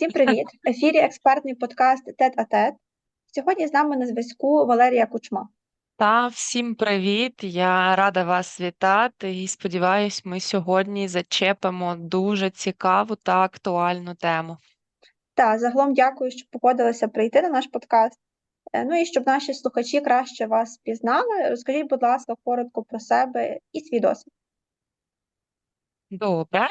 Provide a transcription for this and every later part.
Всім привіт! В ефірі експертний подкаст Тет а Тет. Сьогодні з нами на зв'язку Валерія Кучма. Та всім привіт! Я рада вас вітати і сподіваюсь, ми сьогодні зачепимо дуже цікаву та актуальну тему. Та загалом дякую, що погодилися прийти на наш подкаст. Е, Ну і щоб наші слухачі краще вас пізнали, розкажіть, будь ласка, коротко про себе і свій досвід. Добре,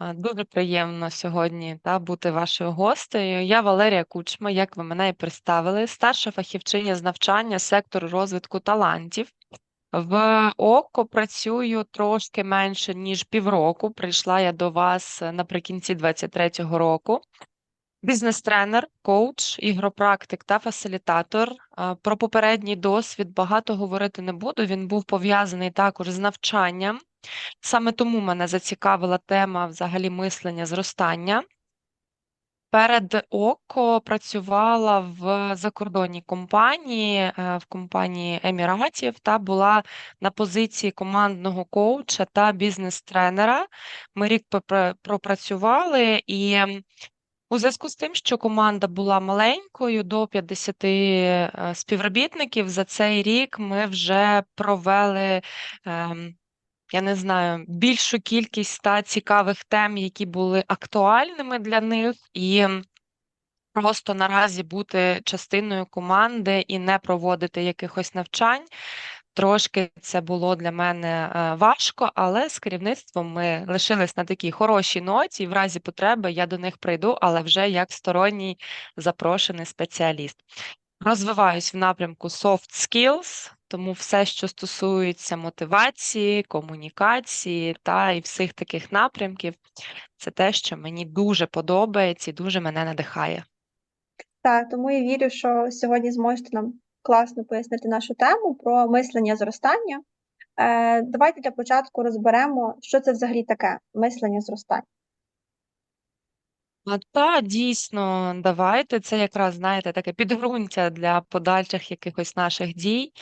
дуже приємно сьогодні та, бути вашою гостею. Я Валерія Кучма, як ви мене і представили, старша фахівчиня з навчання сектору розвитку талантів. В ОКО працюю трошки менше, ніж півроку. Прийшла я до вас е, наприкінці 23-го року. Бізнес-тренер, коуч, ігропрактик та фасилітатор. Про попередній досвід багато говорити не буду. Він був пов'язаний також з навчанням. Саме тому мене зацікавила тема взагалі мислення зростання. Перед ОКО працювала в закордонній компанії, е, в компанії Еміратів, та була на позиції командного коуча та бізнес-тренера. Ми рік пропрацювали, і у зв'язку з тим, що команда була маленькою, до 50 е, співробітників, за цей рік ми вже провели. Я не знаю, більшу кількість ста цікавих тем, які були актуальними для них, і просто наразі бути частиною команди і не проводити якихось навчань. Трошки це було для мене е, важко, але з керівництвом ми лишились на такій хорошій ноті, в разі потреби я до них прийду, але вже як сторонній запрошений спеціаліст. Розвиваюсь в напрямку soft skills, тому все, що стосується мотивації, комунікації та і всіх таких напрямків, це те, що мені дуже подобається і дуже мене надихає. Так, тому я вірю, що сьогодні зможете нам класно пояснити нашу тему про мислення зростання. Е, Давайте для початку розберемо, що це взагалі таке мислення зростання. А, Та дійсно, давайте це якраз знаєте таке підґрунтя для подальших якихось наших дій.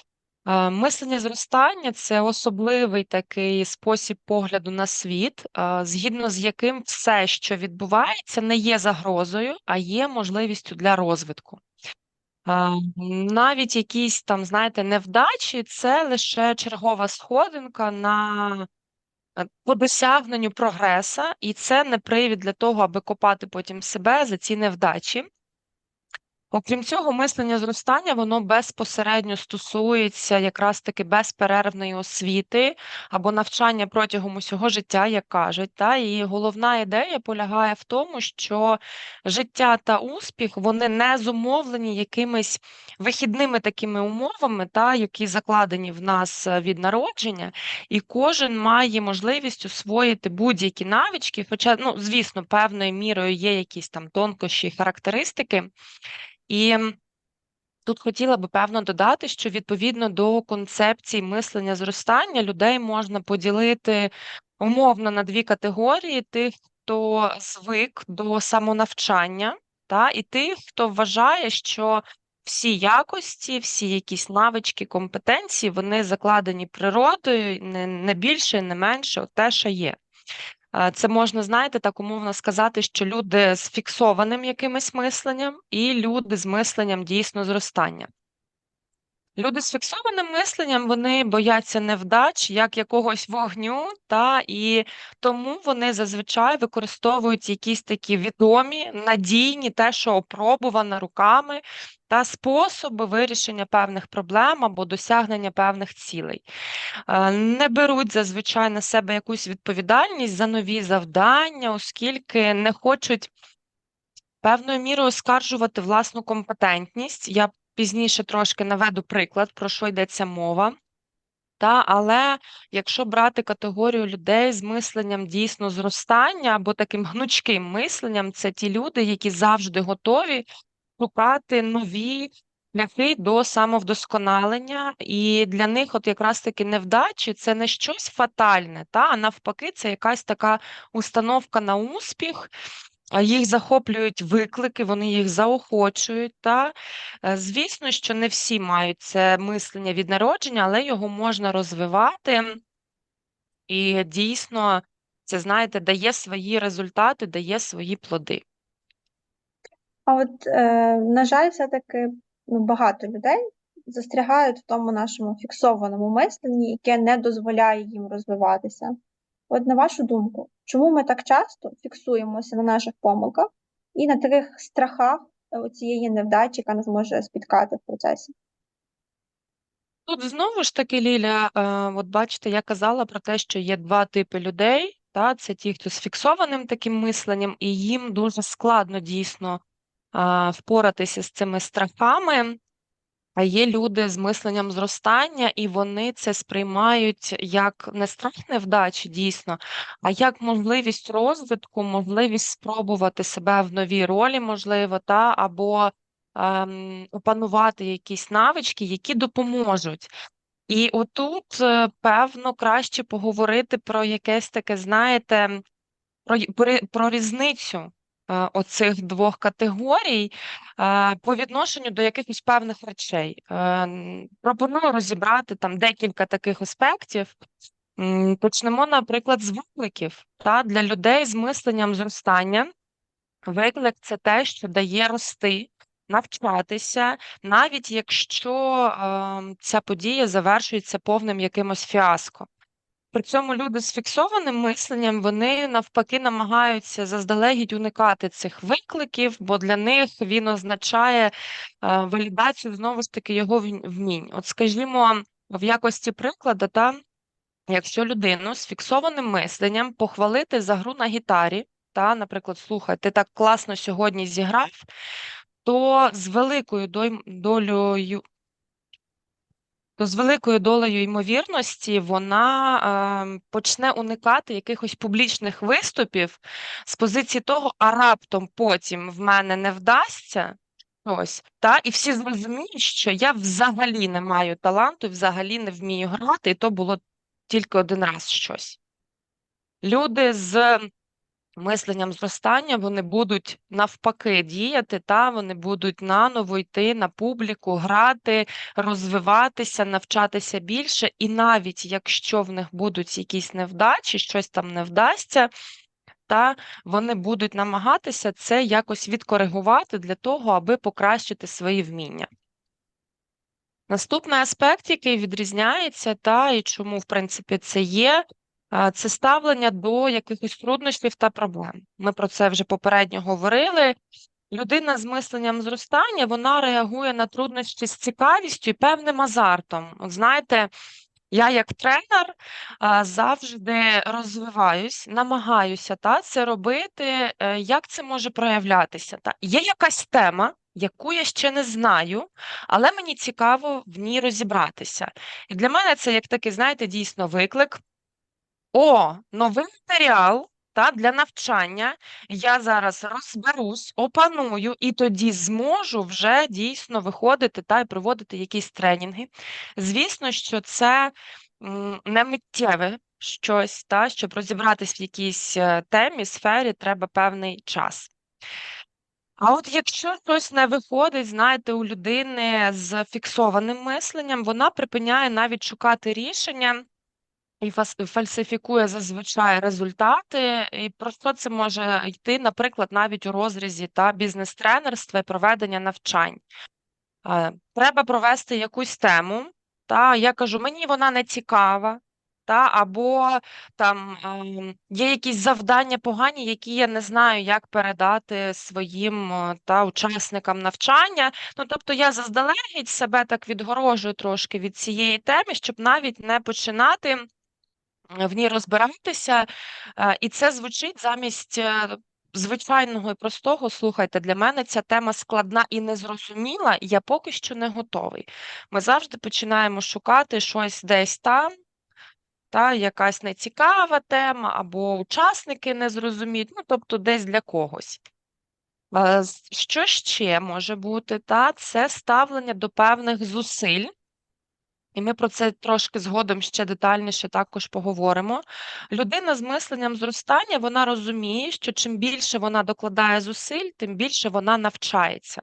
Мислення зростання це особливий такий спосіб погляду на світ, згідно з яким все, що відбувається, не є загрозою, а є можливістю для розвитку. Навіть якісь там, знаєте, невдачі це лише чергова сходинка на по досягненню прогреса, і це не привід для того, аби копати потім себе за ці невдачі. Окрім цього, мислення зростання воно безпосередньо стосується якраз таки безперервної освіти або навчання протягом усього життя, як кажуть. Та? І головна ідея полягає в тому, що життя та успіх вони не зумовлені якимись вихідними такими умовами, та, які закладені в нас е, від народження, і кожен має можливість освоїти будь-які навички, хоча, ну, звісно, певною мірою є якісь там тонкощі, характеристики. І тут хотіла би певно додати, що відповідно до концепції мислення зростання людей можна поділити умовно на дві категорії: тих, хто звик до самонавчання, та, і тих, хто вважає, що всі якості, всі якісь навички, компетенції, вони закладені природою, не, більше, не менше, от те, що є. Це можна, знаєте, так умовно сказати, що люди з фіксованим якимось мисленням і люди з мисленням дійсно зростання. Люди з фіксованим мисленням вони бояться невдач як якогось вогню, та і тому вони зазвичай використовують якісь такі відомі, надійні, те, що опробувано руками, та способи вирішення певних проблем або досягнення певних цілей. Е, Не беруть зазвичай на себе якусь відповідальність за нові завдання, оскільки не хочуть певною мірою оскаржувати власну компетентність. Я пізніше трошки наведу приклад, про що йдеться мова. Та, але якщо брати категорію людей з мисленням дійсно зростання або таким гнучким мисленням, це ті люди, які завжди готові шукати нові шляхи до самовдосконалення, і для них, от якраз таки невдачі, це не щось фатальне, та а навпаки, це якась така установка на успіх. Їх захоплюють виклики, вони їх заохочують. Та Е, звісно, що не всі мають це мислення від народження, але його можна розвивати. І дійсно, це знаєте, дає свої результати, дає свої плоди. А от, е, на жаль, все-таки ну, багато людей застрягають в тому нашому фіксованому мисленні, яке не дозволяє їм розвиватися. От на вашу думку, чому ми так часто фіксуємося на наших помилках і на таких страхах е, цієї невдачі, яка нас може спіткати в процесі? Тут знову ж таки, Ліля, е, от бачите, я казала про те, що є два типи людей. Та, це ті, хто з фіксованим таким мисленням, і їм дуже складно дійсно впоратися з цими страхами. А є люди з мисленням зростання, і вони це сприймають як не страх невдачі, дійсно, а як можливість розвитку, можливість спробувати себе в новій ролі, можливо, та або ем, опанувати якісь навички, які допоможуть. І отут, е, певно, краще поговорити про якесь таке, знаєте, про, про, про різницю оцих двох категорій е, по відношенню до якихось певних речей. Е, Пропоную розібрати там декілька таких аспектів. Почнемо, наприклад, з викликів. Та? Для людей з мисленням зростання виклик це те, що дає рости, навчатися, навіть якщо е, ця подія завершується повним якимось фіаско. При цьому люди з фіксованим мисленням, вони навпаки намагаються заздалегідь уникати цих викликів, бо для них він означає е, валідацію знову ж таки його вмінь-. От скажімо, в якості прикладу, та, якщо людину з фіксованим мисленням похвалити за гру на гітарі, та, наприклад, слухай, ти так класно сьогодні зіграв, то з великою долею то з великою долею ймовірності вона е, почне уникати якихось публічних виступів з позиції того, а раптом потім в мене не вдасться щось, та, і всі зрозуміють, що я взагалі не маю таланту, взагалі не вмію грати, і то було тільки один раз щось. Люди з мисленням зростання вони будуть навпаки діяти, та вони будуть наново йти на публіку, грати, розвиватися, навчатися більше. І навіть якщо в них будуть якісь невдачі, щось там не вдасться, та вони будуть намагатися це якось відкоригувати для того, аби покращити свої вміння. Наступний аспект, який відрізняється, та і чому, в принципі, це є, це ставлення до якихось труднощів та проблем. Ми про це вже попередньо говорили. Людина з мисленням зростання вона реагує на труднощі з цікавістю і певним азартом. От знаєте, я як тренер завжди розвиваюсь, намагаюся та, це робити. Е, Як це може проявлятися? Та? Є якась тема, яку я ще не знаю, але мені цікаво в ній розібратися. І для мене це як такий, знаєте, дійсно виклик. О, новий матеріал та, для навчання. Я зараз розберусь, опаную, і тоді зможу вже дійсно виходити та й проводити якісь тренінги. Звісно, що це не миттєве щось, та, щоб розібратись в якійсь е, темі, сфері, треба певний час. А от якщо щось не виходить, знаєте, у людини з фіксованим мисленням, вона припиняє навіть шукати рішення і фальсифікує зазвичай результати. І про що це може йти, наприклад, навіть у розрізі та бізнес-тренерства і проведення навчань. Е, Треба провести якусь тему, та я кажу, мені вона не цікава. Та, або там ем, є якісь завдання погані, які я не знаю, як передати своїм е, та учасникам навчання. Ну, тобто я заздалегідь себе так відгорожую трошки від цієї теми, щоб навіть не починати в ній розбиратися. Е, І це звучить замість е, звичайного і простого. Слухайте, для мене ця тема складна і незрозуміла, і я поки що не готовий. Ми завжди починаємо шукати щось десь там. Та якась нецікава тема, або учасники не зрозуміють, ну тобто десь для когось. Е, Що ще може бути? Та це ставлення до певних зусиль, і ми про це трошки згодом ще детальніше також поговоримо. Людина з мисленням зростання вона розуміє, що чим більше вона докладає зусиль, тим більше вона навчається.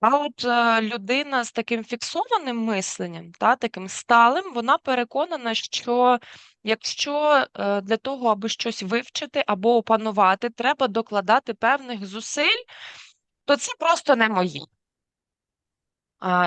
А от е, людина з таким фіксованим мисленням, та, таким сталим, вона переконана, що якщо е, для того, аби щось вивчити або опанувати, треба докладати певних зусиль, то це просто не моє.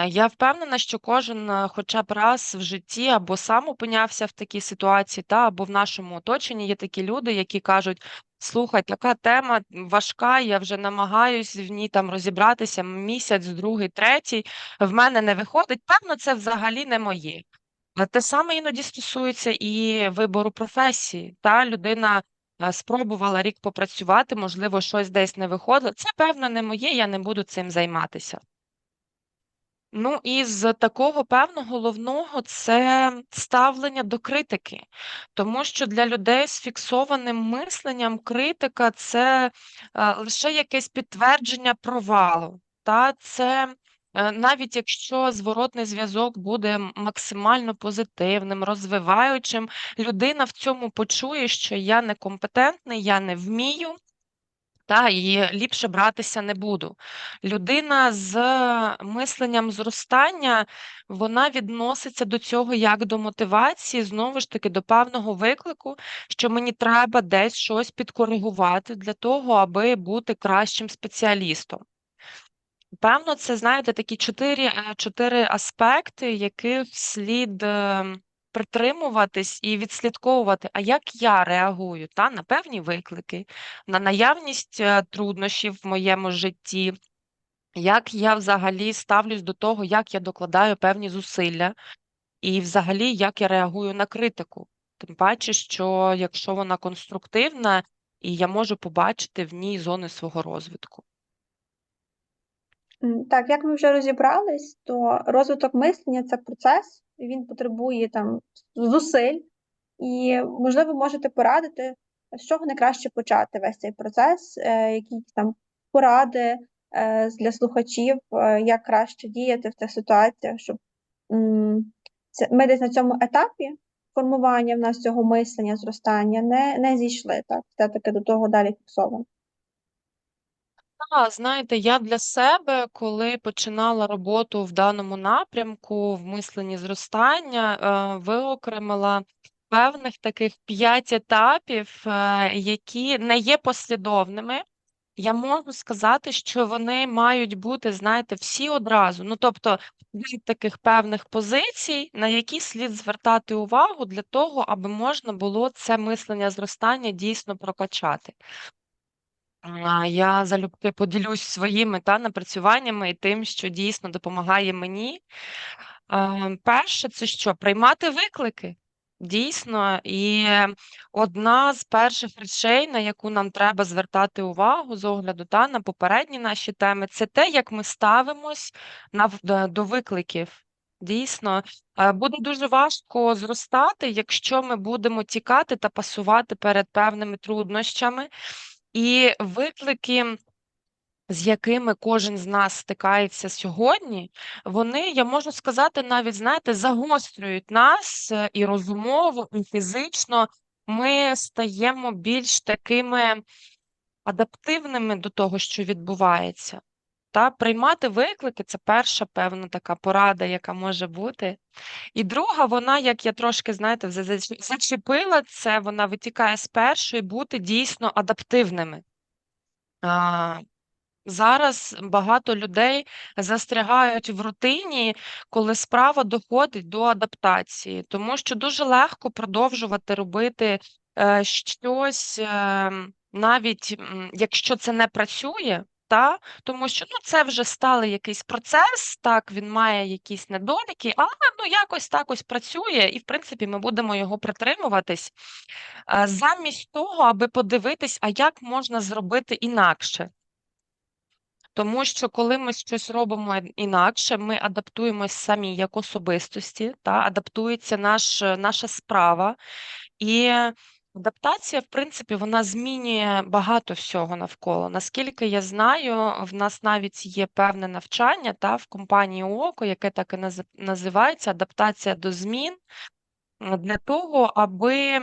Я впевнена, що кожен е, хоча б раз в житті або сам опинявся в такій ситуації, та або в нашому оточенні є такі люди, які кажуть: слухай, така тема важка, я вже намагаюсь в ній там розібратися місяць, другий, третій. В мене не виходить. Певно, це взагалі не моє. А те саме іноді стосується і вибору професії. Та людина е, спробувала рік попрацювати, можливо, щось десь не виходило. Це певно не моє, я не буду цим займатися. Ну, і з такого певно головного це ставлення до критики, тому що для людей з фіксованим мисленням критика це е, лише якесь підтвердження провалу. Та це е, навіть якщо зворотний зв'язок буде максимально позитивним, розвиваючим, людина в цьому почує, що я некомпетентний, я не вмію. Та, і ліпше братися не буду. Людина з мисленням зростання, вона відноситься до цього як до мотивації, знову ж таки, до певного виклику, що мені треба десь щось підкоригувати для того, аби бути кращим спеціалістом. Певно, це, знаєте, такі чотири, е, чотири аспекти, яких слід е, притримуватись і відслідковувати, а як я реагую та, на певні виклики, на наявність е, труднощів в моєму житті, як я взагалі ставлюсь до того, як я докладаю певні зусилля, і взагалі як я реагую на критику. Тим паче, що якщо вона конструктивна, і я можу побачити в ній зони свого розвитку. Так, як ми вже розібрались, то розвиток мислення це процес, він потребує там зусиль, і, можливо, можете порадити, з чого найкраще почати весь цей процес, е, якісь там поради е, для слухачів, е, як краще діяти в цих ситуаціях, щоб ми десь на цьому етапі формування в нас цього мислення, зростання не, не зійшли, так, все-таки до того далі фіксовано. Знаєте, я для себе, коли починала роботу в даному напрямку, в мисленні зростання, е, виокремила певних таких п'ять етапів, е, які не є послідовними. Я можу сказати, що вони мають бути, знаєте, всі одразу. Ну, тобто, від таких певних позицій, на які слід звертати увагу для того, аби можна було це мислення зростання дійсно прокачати. Я залюбки поділюсь своїми та напрацюваннями і тим, що дійсно допомагає мені. Е, Перше, це що? Приймати виклики. Дійсно, і одна з перших речей, на яку нам треба звертати увагу з огляду та на попередні наші теми, це те, як ми ставимось на, до- до викликів. Дійсно, е, буде дуже важко зростати, якщо ми будемо тікати та пасувати перед певними труднощами. І виклики, з якими кожен з нас стикається сьогодні, вони, я можу сказати, навіть, знаєте, загострюють нас е, і розумово, і фізично. Ми стаємо більш такими адаптивними до того, що відбувається. Та приймати виклики це перша певна така порада, яка може бути. І друга, вона, як я трошки, знаєте, зачепила це, вона витікає з першої бути дійсно адаптивними. А, Зараз багато людей застрягають в рутині, коли справа доходить до адаптації, тому що дуже легко продовжувати робити е, щось, е, навіть якщо це не працює, та? тому що ну, це вже сталий якийсь процес, так, він має якісь недоліки, але ну, якось так ось працює, і в принципі ми будемо його притримуватись, замість того, аби подивитись, а як можна зробити інакше. Тому що коли ми щось робимо інакше, ми адаптуємось самі як особистості, та адаптується наш, наша справа. І адаптація, в принципі, вона змінює багато всього навколо. Наскільки я знаю, в нас навіть є певне навчання та в компанії ОКО, яке так і наз- називається адаптація до змін, для того, аби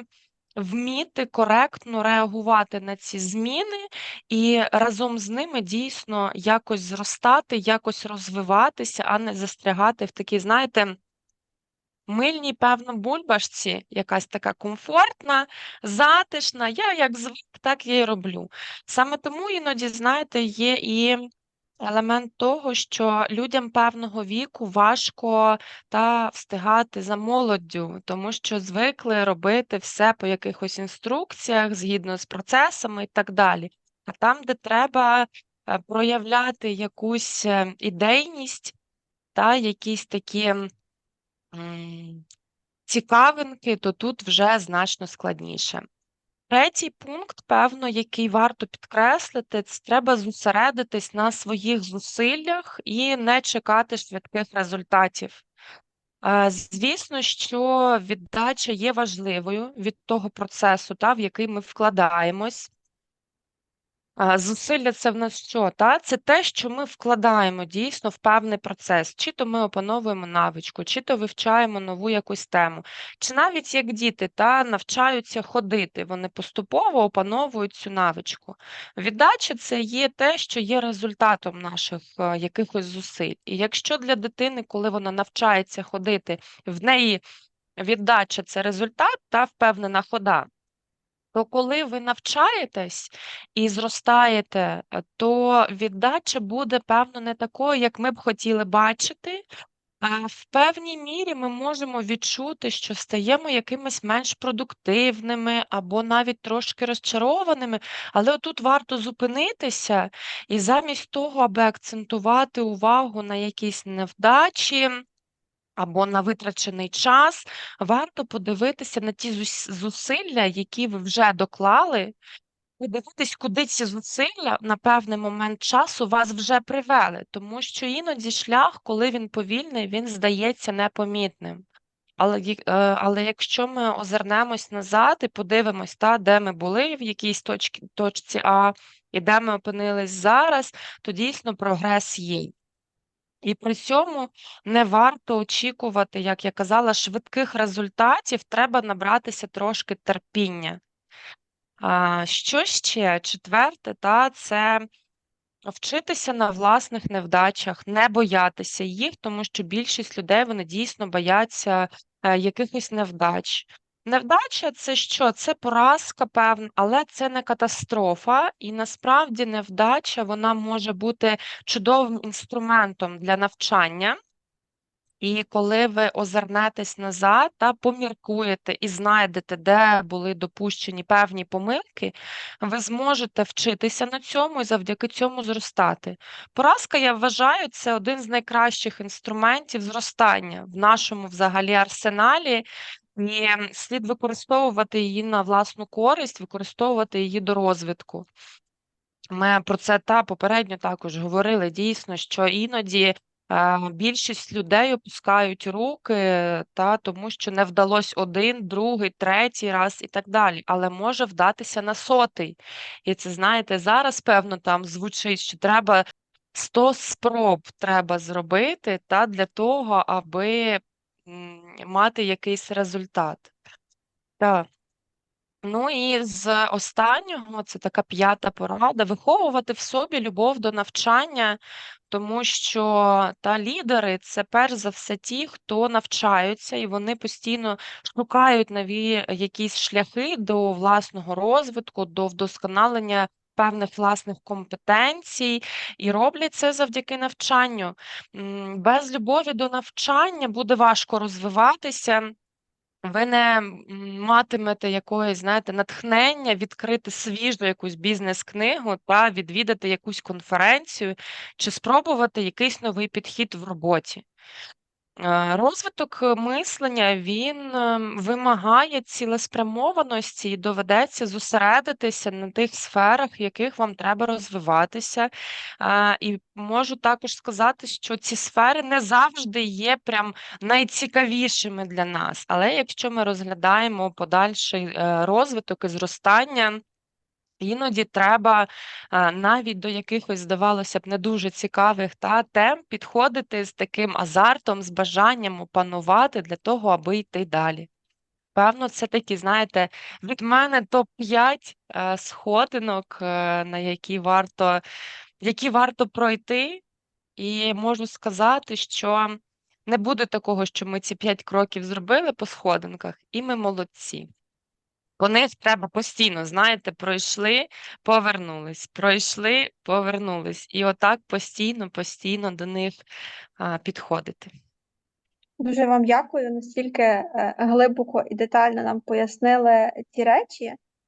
вміти коректно реагувати на ці зміни і разом з ними дійсно якось зростати, якось розвиватися, а не застрягати в такій, знаєте, мильній, певно, бульбашці, якась така комфортна, затишна. Я як звик, так я й роблю. Саме тому іноді, знаєте, є і елемент того, що людям певного віку важко та встигати за молоддю, тому що звикли робити все по якихось інструкціях згідно з процесами і так далі. А там, де треба е, проявляти якусь е, ідейність та якісь такі цікавинки, то тут вже значно складніше. Третій пункт, певно, який варто підкреслити, це треба зосередитись на своїх зусиллях і не чекати швидких результатів. Е, Звісно, що віддача є важливою від того процесу, та, в який ми вкладаємось. А, Зусилля це в нас що? Та? Це те, що ми вкладаємо дійсно в певний процес. Чи то ми опановуємо навичку, чи то вивчаємо нову якусь тему, чи навіть як діти та навчаються ходити, вони поступово опановують цю навичку. Віддача це є те, що є результатом наших е, якихось зусиль. І якщо для дитини, коли вона навчається ходити, в неї віддача це результат та впевнена хода то коли ви навчаєтесь і зростаєте, е, то віддача буде, певно, не такою, як ми б хотіли бачити. В певній мірі ми можемо відчути, що стаємо якимись менш продуктивними або навіть трошки розчарованими. Але отут варто зупинитися і замість того, аби акцентувати увагу на якісь невдачі або на витрачений час, варто подивитися на ті зусилля, які ви вже доклали, подивитись, куди ці зусилля на певний момент часу вас вже привели, тому що іноді шлях, коли він повільний, він здається непомітним. Але, е, але якщо ми озирнемось назад і подивимось, та, де ми були в якійсь точці, точці А, і де ми опинились зараз, то дійсно прогрес є. І при цьому не варто очікувати, як я казала, швидких результатів, треба набратися трошки терпіння. Що ще? Четверте, та, це вчитися на власних невдачах, не боятися їх, тому що більшість людей вони дійсно бояться е, якихось невдач. Невдача це що? Це поразка, певна, але це не катастрофа, і насправді невдача вона може бути чудовим інструментом для навчання. І коли ви озирнетесь назад та поміркуєте і знайдете, де були допущені певні помилки, ви зможете вчитися на цьому і завдяки цьому зростати. Поразка, я вважаю, це один з найкращих інструментів зростання в нашому взагалі арсеналі, і слід використовувати її на власну користь, використовувати її до розвитку. Ми про це та попередньо також говорили дійсно, що іноді е, більшість людей опускають руки, та тому що не вдалось один, другий, третій раз і так далі. Але може вдатися на сотий. І це знаєте, зараз певно там звучить, що треба 100 спроб треба зробити та для того, аби мати якийсь результат. Так. Ну і з останнього, це така п'ята порада, виховувати в собі любов до навчання, тому що та лідери це перш за все ті, хто навчаються, і вони постійно шукають нові якісь шляхи до власного розвитку, до вдосконалення певних власних компетенцій, і роблять це завдяки навчанню. Без любові до навчання буде важко розвиватися. Ви не матимете якоїсь, знаєте, натхнення відкрити свіжу якусь бізнес-книгу та відвідати якусь конференцію чи спробувати якийсь новий підхід в роботі. Е, Розвиток е, мислення він ем, вимагає цілеспрямованості і доведеться зосередитися на тих сферах, в яких вам треба розвиватися. Е, І можу також сказати, що ці сфери не завжди є прям найцікавішими для нас. Але якщо ми розглядаємо подальший розвиток і зростання. Іноді треба е, навіть до якихось, здавалося б, не дуже цікавих та тем підходити з таким азартом, з бажанням опанувати для того, аби йти далі. Певно, це такі, знаєте, від мене топ-5 е, сходинок, е, на які варто, які варто пройти, і можу сказати, що не буде такого, що ми ці 5 кроків зробили по сходинках, і ми молодці. По них треба постійно, знаєте, пройшли, повернулись, пройшли, повернулись. І отак постійно, постійно до них а, підходити. Дуже вам дякую. Настільки е, глибоко і детально нам пояснили ті речі,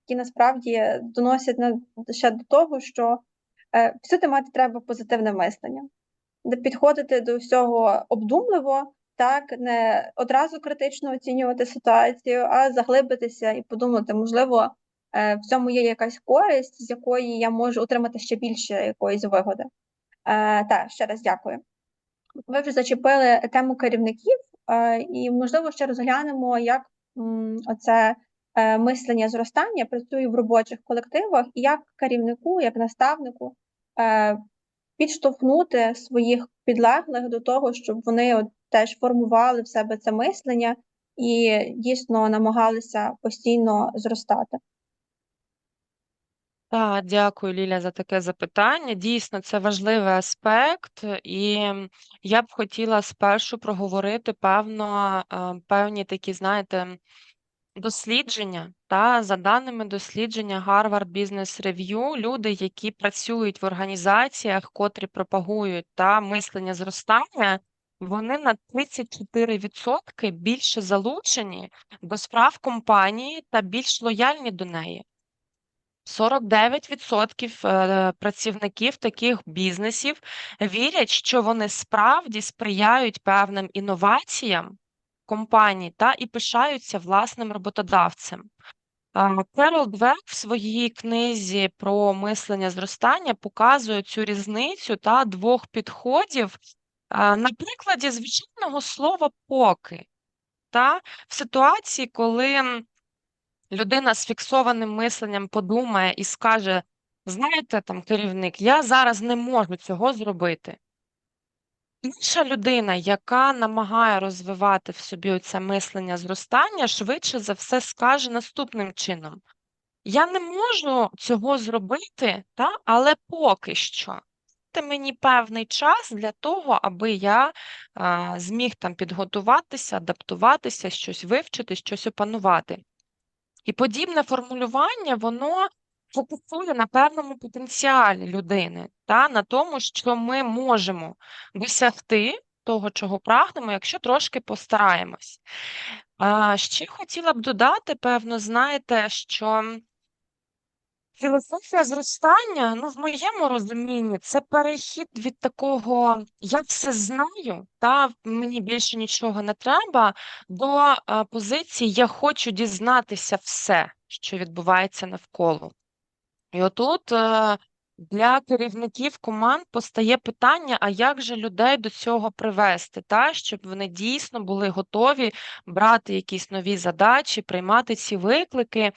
які насправді доносять ще до того, що е, всюди мати треба позитивне мислення, де підходити до всього обдумливо, так не одразу критично оцінювати ситуацію, а заглибитися і подумати, можливо, е, в цьому є якась користь, з якої я можу отримати ще більше якоїсь вигоди. Е, Так, ще раз дякую. Ви вже зачепили тему керівників, е, і, можливо, ще розглянемо, як оце мислення зростання працює в робочих колективах, і як керівнику, як наставнику підштовхнути своїх підлеглих до того, щоб вони от теж формували в себе це мислення і дійсно намагалися постійно зростати. Так, дякую, Ліля, за таке запитання. Дійсно, це важливий аспект, і я б хотіла спершу проговорити певно, е, певні такі, знаєте, дослідження. Та за даними дослідження Harvard Business Review, люди, які працюють в організаціях, котрі пропагують та мислення зростання, вони на 34% більше залучені до справ компанії та більш лояльні до неї. 49% е, працівників таких бізнесів вірять, що вони справді сприяють певним інноваціям компаній та і пишаються власним роботодавцем. Керол Двек в своїй книзі про мислення зростання показує цю різницю та двох підходів на прикладі звичайного слова поки. Та в ситуації, коли людина з фіксованим мисленням подумає і скаже: знаєте, там керівник, я зараз не можу цього зробити. Інша людина, яка намагає розвивати в собі це мислення зростання, швидше за все скаже наступним чином: Я не можу цього зробити, та, але поки що. Дайте мені певний час для того, аби я а, зміг там підготуватися, адаптуватися, щось вивчити, щось опанувати. І подібне формулювання, воно фокусує на певному потенціалі людини, та, на тому, що ми можемо досягти того, чого прагнемо, якщо трошки постараємось. А, ще хотіла б додати, певно, знаєте, що філософія зростання, ну, в моєму розумінні, це перехід від такого я все знаю, та мені більше нічого не треба, до а, позиції я хочу дізнатися все, що відбувається навколо. І отут е, для керівників команд постає питання: а як же людей до цього привести, та, щоб вони дійсно були готові брати якісь нові задачі, приймати ці виклики.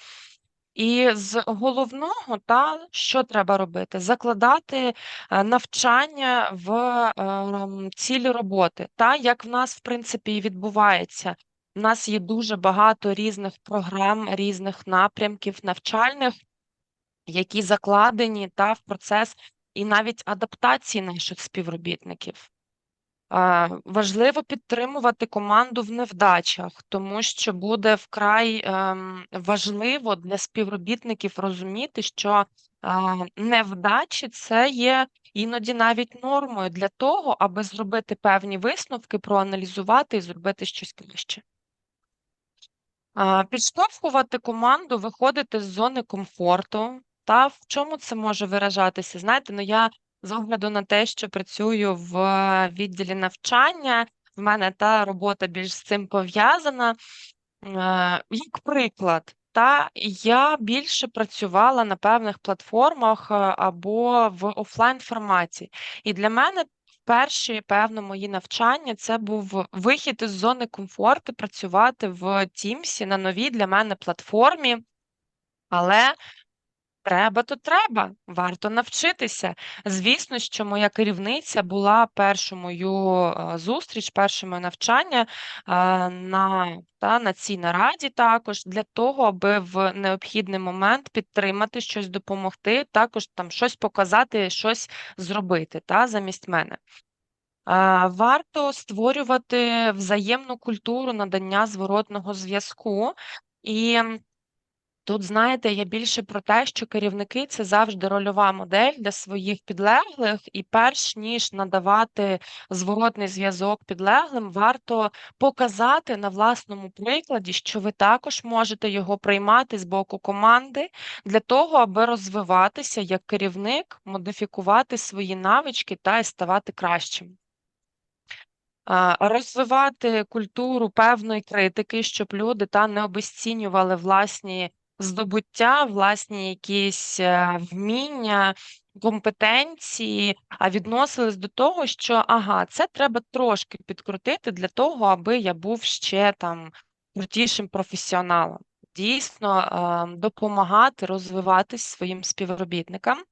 І з головного, та що треба робити? Закладати е, навчання в е, цілі роботи, та як в нас, в принципі, і відбувається. У нас є дуже багато різних програм, різних напрямків навчальних, які закладені та в процес і навіть адаптації наших співробітників. Важливо підтримувати команду в невдачах, тому що буде вкрай ем, важливо для співробітників розуміти, що невдачі це є іноді навіть нормою для того, аби зробити певні висновки, проаналізувати і зробити щось краще. Підштовхувати команду, виходити з зони комфорту. Та в чому це може виражатися? Знаєте, ну я з огляду на те, що працюю в відділі навчання, в мене та робота більш з цим пов'язана. Е, Як приклад, та я більше працювала на певних платформах е, або в офлайн форматі. І для мене перші, певно, мої навчання це був вихід із зони комфорту, працювати в Teams на новій для мене платформі. Але треба, то треба, варто навчитися. Звісно, що моя керівниця була першу мою е, зустріч, перше моє навчання е, на, та, на цій нараді також для того, аби в необхідний момент підтримати щось допомогти, також там щось показати, щось зробити та, замість мене. Е, Варто створювати взаємну культуру надання зворотного зв'язку. І Тут, знаєте, я більше про те, що керівники це завжди рольова модель для своїх підлеглих, і перш ніж надавати зворотний зв'язок підлеглим, варто показати на власному прикладі, що ви також можете його приймати з боку команди для того, аби розвиватися як керівник, модифікувати свої навички та й ставати кращим. Розвивати культуру певної критики, щоб люди та не обесцінювали власні здобуття, власні якісь е, вміння, компетенції, а відносились до того, що ага, це треба трошки підкрутити для того, аби я був ще там крутішим професіоналом. Дійсно, е, допомагати розвиватись своїм співробітникам.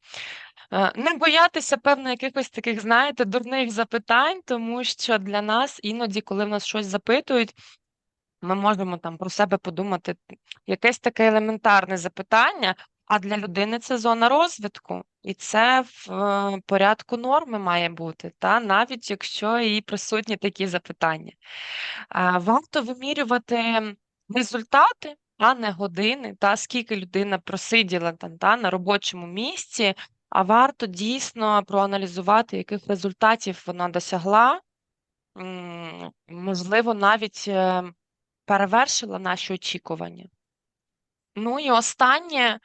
Е, Не боятися, певно, якихось таких, знаєте, дурних запитань, тому що для нас іноді, коли в нас щось запитують, ми можемо там про себе подумати якесь таке елементарне запитання, а для людини це зона розвитку, і це в е, порядку норми має бути, та навіть якщо і присутні такі запитання. Варто вимірювати результати, а не години, та скільки людина просиділа там та на робочому місці, а варто дійсно проаналізувати, яких результатів вона досягла. Можливо, навіть е, перевершила наші очікування. Ну і останнє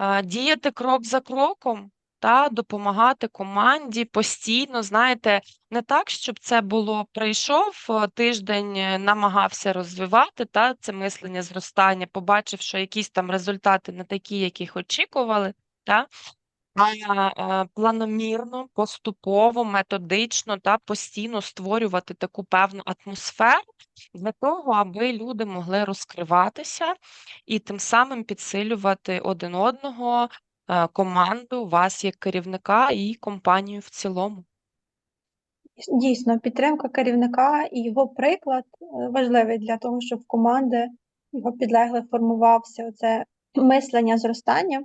е, діяти крок за кроком та допомагати команді постійно. Знаєте, не так, щоб це було прийшов е, тиждень, е, намагався розвивати та це мислення зростання, побачив, що якісь там результати не такі, яких очікували. Та? А, е, планомірно, поступово, методично та постійно створювати таку певну атмосферу для того, аби люди могли розкриватися і тим самим підсилювати один одного, е, команду, вас як керівника і компанію в цілому. Дійсно, підтримка керівника і його приклад е, важливий для того, щоб команди його підлеглих формувався оце мислення зростання.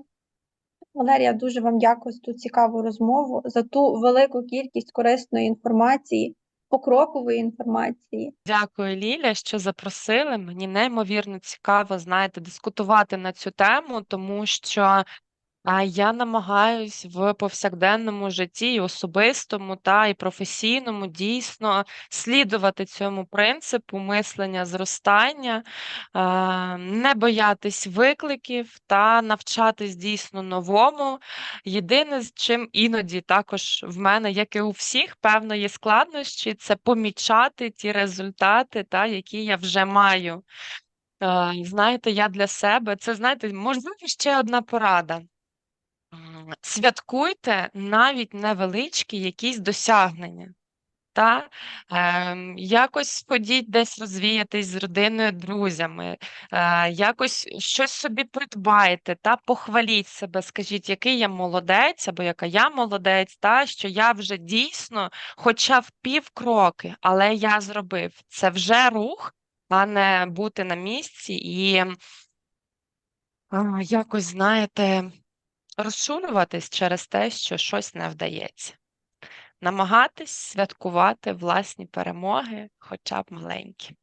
Валерія, дуже вам дякую за ту цікаву розмову, за ту велику кількість корисної інформації, покрокової інформації. Дякую, Ліля, що запросили. Мені неймовірно цікаво, знаєте, дискутувати на цю тему, тому що а, я намагаюсь в повсякденному житті, і особистому та і професійному дійсно слідувати цьому принципу мислення зростання, не боятись викликів та навчатись дійсно новому. Єдине, з чим іноді також в мене, як і у всіх, певно, є складнощі, це помічати ті результати, та, які я вже маю. Е, знаєте, я для себе, це знаєте, можливо, ще одна порада. Святкуйте навіть невеличкі якісь досягнення. Та ем, якось ходіть десь розвіятись з родиною, друзями, е, якось щось собі придбайте, та похваліть себе, скажіть, який я молодець, або яка я молодець, та що я вже дійсно, хоча в півкроки, але я зробив. Це вже рух, а не бути на місці і а, якось, знаєте, розчулюватись через те, що щось не вдається. Намагатись святкувати власні перемоги, хоча б маленькі.